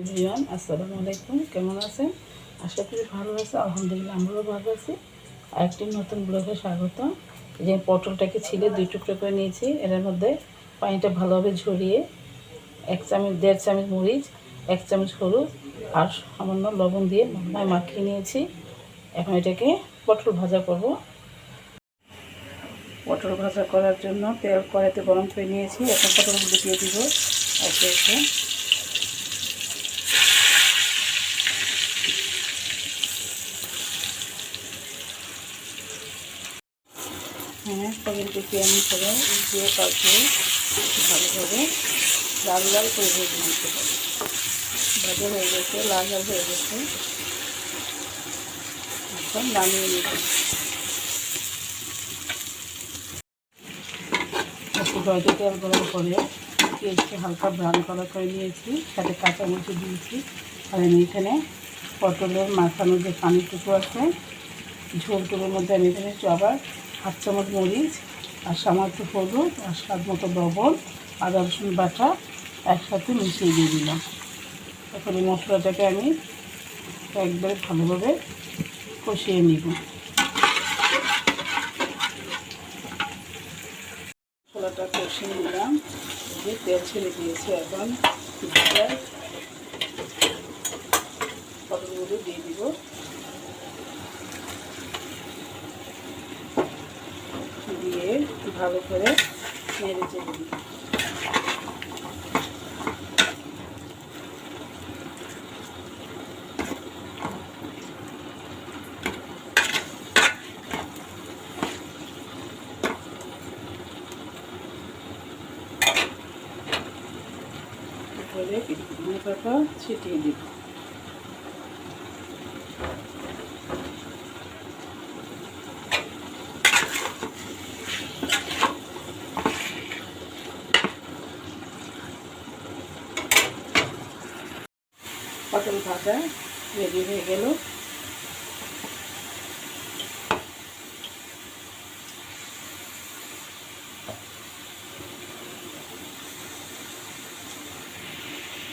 Everyone আসসালামু আলাইকুম, কেমন আছেন? আশা করি ভালো আছে আলহামদুলিল্লাহ আমরাও ভালো আছি। আরেকটি নতুন ব্লগে স্বাগত যে পটলটাকে ছিলে দুই টুকরো করে নিয়েছি, এর মধ্যে পানিটা ভালোভাবে ঝরিয়ে এক চামচ, দেড় চামচ মরিচ, এক চামচ হলুদ আর সামান্য লবণ দিয়ে মাখায় মাখিয়ে নিয়েছি। এখন এটাকে পটল ভাজা করব। পটল ভাজা করার জন্য তেল কড়াইতে গরম করে নিয়েছি। এখন পটলগুলো দিয়ে দিব। একে একে হ্যাঁ পটলটিকে আমি করে দিয়ে পাল্টে ভালোভাবে লাল লাল করে ভেজে নিতে হবে ভাজা হয়ে গেছে, লাল লাল হয়ে গেছে। এখন নামিয়ে নিতে একটু কড়াইতে তেল গরম করে পেঁয়াজকে হালকা ব্রাউন কালার করে নিয়েছি, সাথে কাঁচামরিচ দিয়েছি। আর আমি এখানে পটলের মাখানো যে পানিটুকু আছে, ঝোলটুকুর মধ্যে আমি এখানে আবার হাফ চামচ মরিচ, আর সামান্য হলুদ, আর স্বাদ মতো লবণ, আদা, রসুন বাটা একসাথে মিশিয়ে দিয়ে দিলাম। এখন এই মশলাটাকে আমি একবারে ভালোভাবে কষিয়ে নিব। মশলাটা কষিয়ে নিলাম। দিয়ে তেল ছেড়ে দিয়েছি এখন পটলগুলো দিয়ে দিব দিয়ে ভালো করে নেড়ে চেড়ে ছিটিয়ে দিব পটল ভাজা রেডি হয়ে গেল।